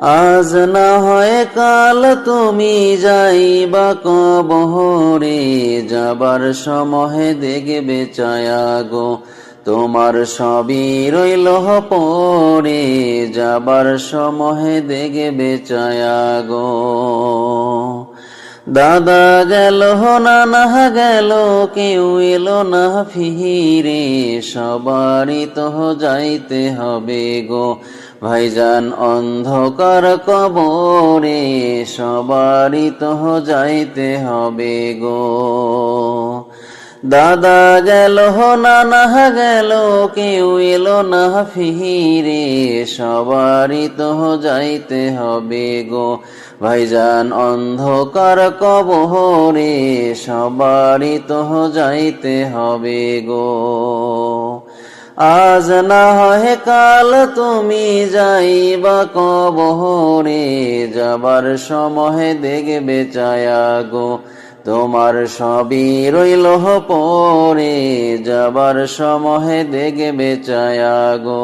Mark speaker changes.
Speaker 1: আজ না হয় কাল তুমি যাইবা কবহরে, যাবার সময় দেখবে চায়া গো। তোমার সবই রইল পরে, যাবার সময় দেখবে চায়া গো। দাদা গেল, নানা গেল, কেউ এলো না ফিরে, সবারই তো যাইতে হবে গো। ভাইজান অন্ধকার কবরে সবারই তো যাইতে হবে গো। দাদা গেল, নানা গেল, কেউ এলো না ফিরে, সবারই তো যাইতে হবে গো। ভাইজান অন্ধকার কবরে সবারই তো যাইতে হবে গো। আজ না হয় কাল তুমি যাইবা কবহরে, যাবার সময় দেখবে চায়া গো। তোমার সবই রইল পরে, যাবার সময় দেখবে চায়া গো।